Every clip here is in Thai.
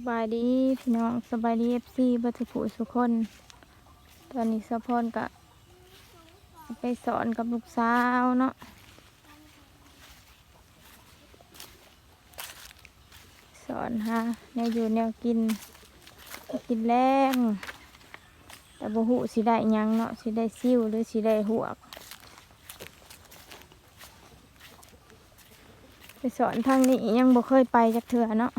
สบายดีพี่น้องสบายดีเอฟซีบัตุผูสุคน ตอนนี้สะพอนกะไปสอนกับลูกสาวเนาะสอนฮะแนวอยู่แนวกิน กินแรงแต่บ่หูสิได้ยังเนาะสิได้ซิ่วหรือสิได้หวก ไปสอนทางนี้ยังบ่เคยไปจักเถื่อเนาะ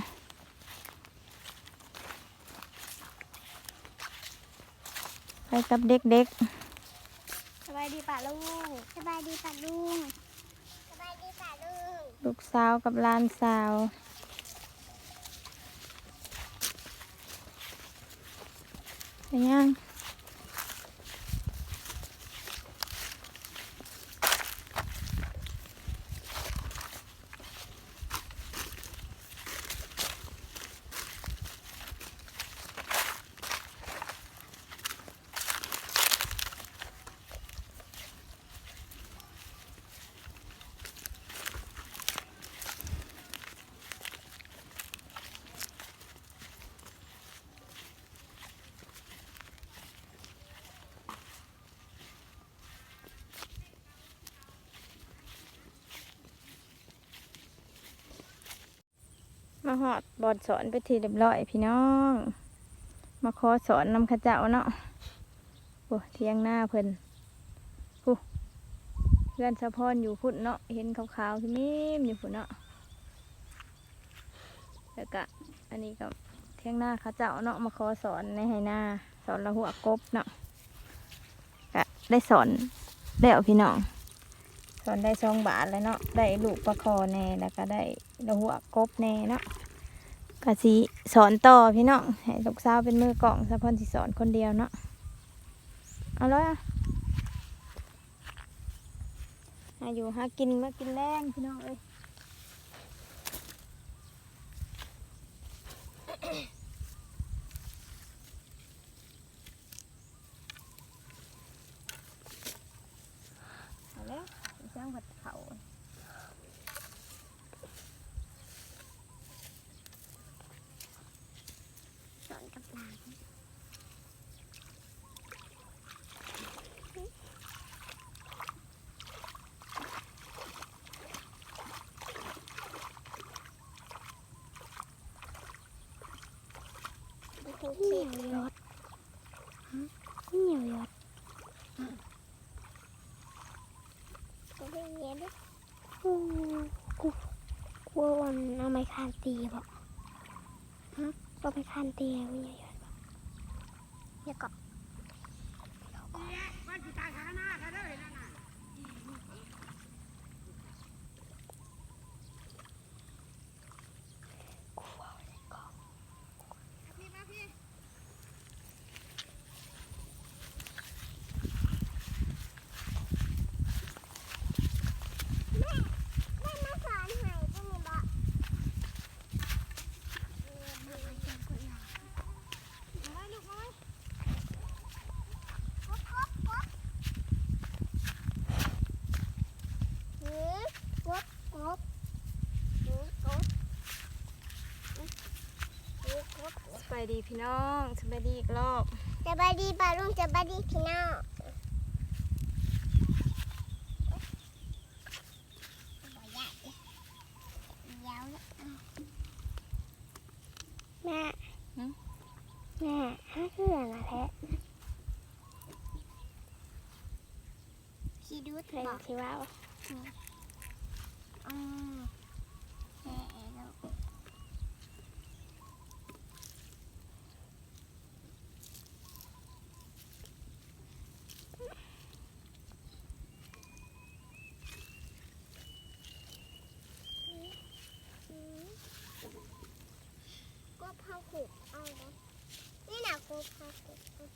ไป กับเด็กสบายดีป่ะลุงสบายดีป่ะลุงสบายดีป่ะลุงๆลูกสาวกับหลานสาวไปยัง มาหอดบอดสอนไปทีเรียบร้อยพี่น้อง มาขอสอนนำเข้าเจ้าเนาะโอ้เทียงหน้าเพิ่นผู้เพื่อนสะพอนอยู่พุ่นเนาะเห็นขาวๆที่มิมอยู่พุ่นเนาะแล้วก็อันนี้ก็เทียงหน้าเขาเจ้าเนาะมาขอสอนในไหหน้า สอนละหัวกบเนาะก็ได้สอนแล้วพี่น้องสอนได้สองบาทเลยเนาะได้ลูกประคอแน่แล้วก็ได้ ลหัวกบแน่เนาะกะสิสอนต่อพี่น้องให้ลูกสาวเป็นมือกล่องสะพอนสิสอนคนเดียวเนาะเอาเลยอะหาอยู่หากินมากินแรงพี่น้องเอ้ย เอาแล้วเสียงผัดเขา สอนกับหลาน เหนียวยศเหนียวยศก็ไม่เงี้ยด้วยกูกูกลัววันเอาไม้คานตีบอกฮะก็ไปคานตีแล้วเหนียวยศ บอกเดี๋ยวก่อนแม่มาสอนให้พวกนี้บอกน้อยลูกน้อยกบกบกบหือกบกบหือกบหือก บสบายดีพี่น้องสบายดีอีกรอบสบายดีป่าลุงสบายดีพี่น้องแม่แม่ห้าเสื่อนะแท้คิดูเพลงที่ว่าอืมแม่แล้ว ก็พาขุกเอาเนาะ นี่นะก็พาขุก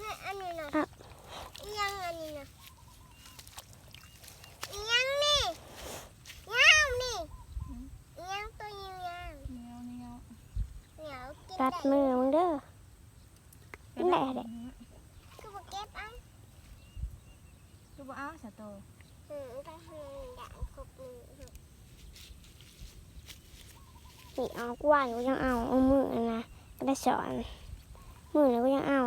นี่อันนี้นะอีหยังอันนี้นะอีหยังนี่ยาวนี่อีหยังตัวยาวยาว เนียวเนียว เหนียวกิน ตัด ได้ มือมึงเด้อ แหละเด็ก คือบ่เก็บเอะ คือบ่เอาสะโต อืมไปให้ด่างกบมือ นี่เอากว่านก็ยังเอาเอามือนะก็ได้สอนมือแล้วก็ยังเอา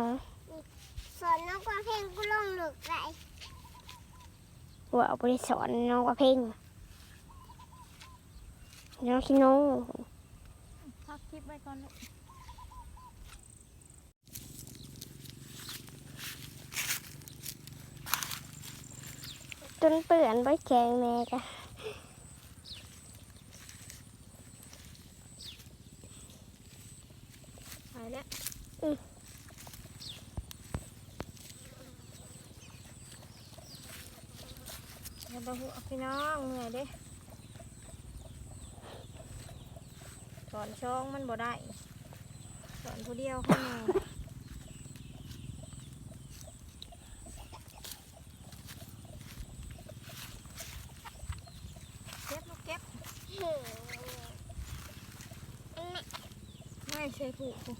สอนน้องกว่าเพลงกูลงหลึกไรว่าเอาไปสอนน้องว่าเพ่งน้องคิโนพักคลิปไว้ก่อนลูกจนเปื่อนไว้แกงแม่กะ หายแล้วเดี๋ยวบ่ฮู้เอา พี่น้องเหนื่อยเด้สอนช่องมันบ่ได้สอนผู้เดียวข้างในเก็บลูกเก็บไม่ใช่ผูกผูก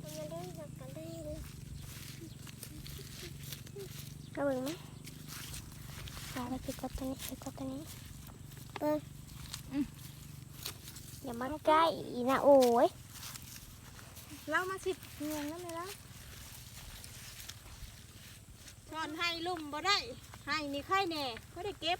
มันมาเล่นกับกันได้เลย กระ เบิงไหมอย่าไปปิดกดตัวนี้ปิดกดตัวนี้เบิ้งอย่ามาใกล้นะโอ้ยเล่ามาสิบเงินนั่นเลยแล้วสอนให้ลุ่มบ่ได้ให้นี่ไข่แน่ก็ได้เก็บ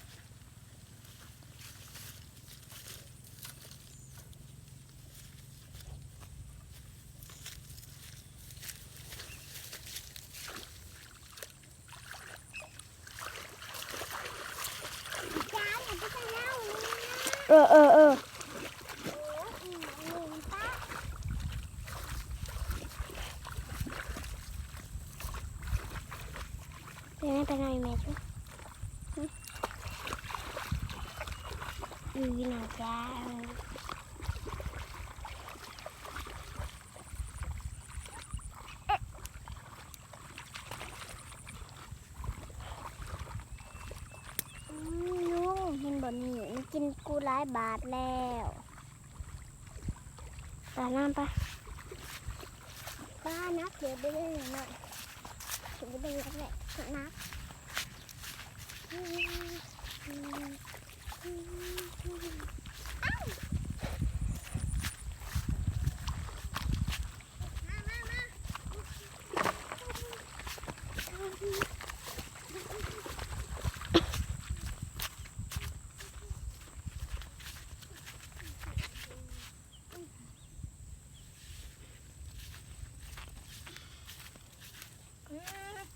จ้าอย่าไปเล่าเลย เออเออเออ โอ้ยหนึ่งป้า เดี๋ยวไม่ไปหน่อยแม่จ้ะอือหน่อยจ้าอืมลุงเห็นบ่นี่มันกินกูหลายบาทแล้วตาน้ำปะป้านับเดี๋ยวไปเล่นหน่อยถึงจะเป็นยังไงนับอืม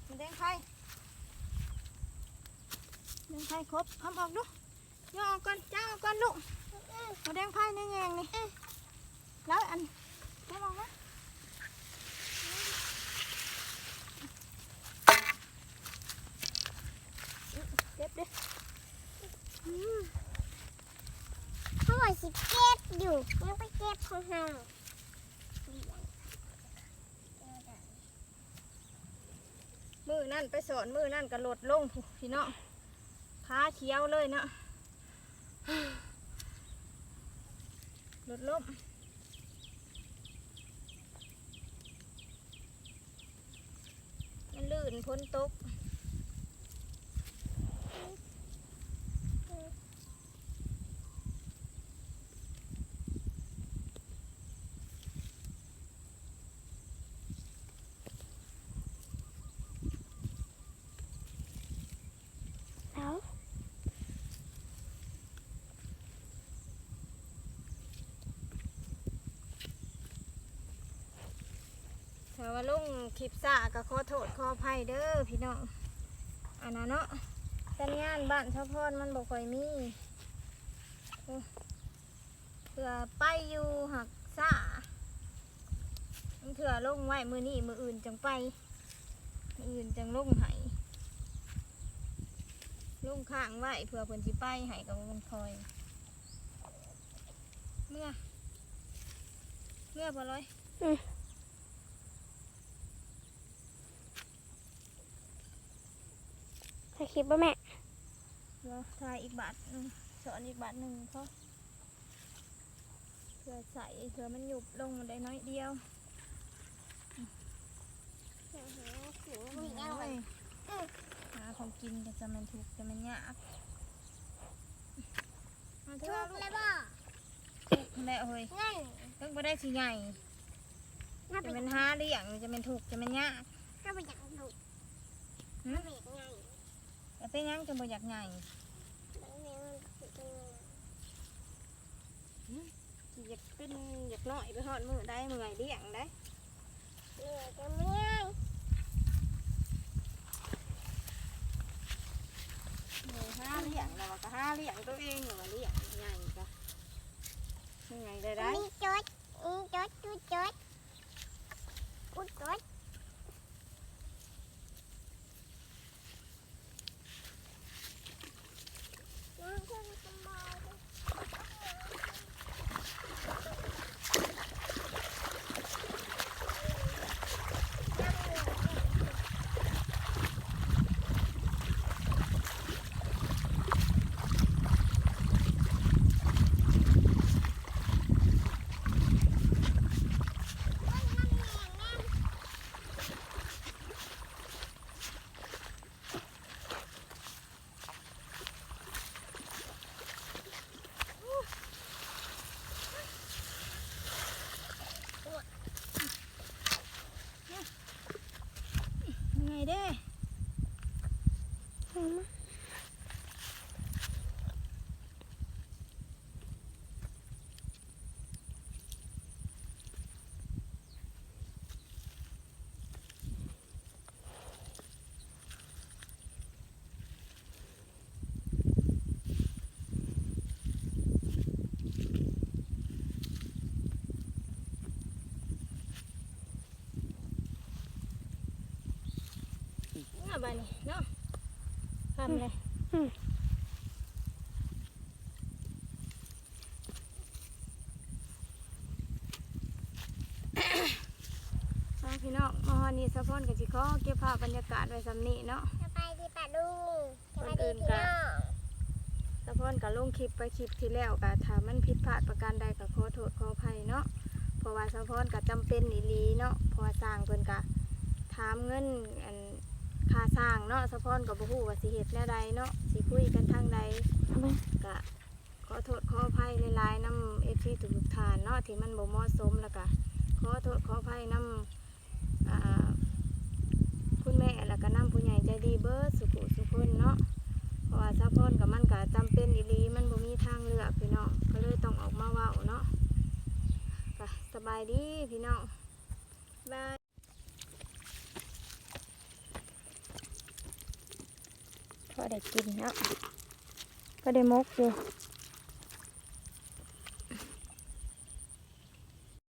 มันแดงไข่ แดงไข่ครบทำออกดูย่อออกก่อนจ้างออกก่อนลูกมาแดงไข่ในแงงนี่แล้วอันทำออกนะเก็บดิเขาบอกสิเก็บอยู่ยังไปเก็บของเรามือนั่นไปสอนมือนั่นกระโดดลงพี่น้อง ขาเขียวเลยเนาะหลดล้มมันลื่นพ้นตก แล้ว ถ้าว่าลุงคลิปซ่าก็ขอโทษขออภัยเด้อพี่น้องอันนั้นเนาะสัญญาณบ้านชาวพรมันบ่ค่อยมีเผื่อไปอยู่หักซ่ามันเถื่อลงไว้มือนี้มืออื่นจังไปมืออื่นจังลงไห้ลงข้างไว้เผื่อเพิ่นสิไปไห้กับมันคอย เมื่อ เมื่อบ่ร้อย ถ่ายคลิปป่ะแม่บรอทายอีกบาทหนึงสอนอีกบาทหนึ่งเพราะเพื่อใส่เพื่อมันหยุบลงมาได้น้อยเดียวหนูหนูโอ้ไม่เอาเลยยหาของกินก็จะมันถูกจะมันยากมาเถถูอะกลูกเลยบ่แม่เฮ้ยงั้นต้องไปได้สิใหญ่ถ้าจะเป็เป็นนหาเลี้ยงจะเป็นถูกจะเป็นยากถ้าเป็นอย่างถูก หื ถ้าม เป็นไง แต่ เป็นหยังจะบ่อยากใหญ่แล้วเนี่ยมันเป็นยังไงสิอยากเป็นอยากน้อยไปหอดมือได้มือไงเลี้ยงได้เหนื่อยจะไม่ง่ายมือห้าเลี้ยงแล้วก็ห้าเลี้ยงตัวเองหรือว่าเลี้ยงใหญ่ก็ยังไงได้ได้มีจดมีจดจุดจดอุดจดน้องก็สบายเลย ยังไงเด้ น่าบานี่เนาะทำเลยเอาพี่น้องมาฮอดนี่สะพอนกับสิขอเก็บภาพบรรยากาศไว้สำนี้เนาะสบายดีป่ะลุงสบายคนอื่ดีนพี่กะน้องสะพอนกับลงคลิปไปคลิปที่แล้วกะถ้ามันผิดพลาดประการใดก็ขอโทษขออภัยเนาะเพราะว่าสะพอนก็จำเป็นอีหลีเนาะเพราะว่าสร้างเพิ่นกะถามเงินอัน ค่าสร้างเนาะสะพอนก็บ่ฮู้ว่าสิเฮ็ดแนวใดเนาะสิคุยกันทางใดก็ขอโทษขออภัยหลายๆน้ำเอฟซีทุกๆทานเนาะที่มันบ่เหมาะสมแล้วก็ขอโทษขออภัยน้ำอ่าคุณแม่แล้วก็น้ำผู้ใหญ่ใจดีเบิร์ดสุขุสุขคนเนาะเพราะว่าซัพพอนกับมันก็จำเป็นอีหลีมันบ่มีทางเลือกพี่น้องก็เลยต้องออกมาเว้าเนาะก็สบายดีพี่น้องบายพอ ได้กินเนาะก็ได้มกอยู่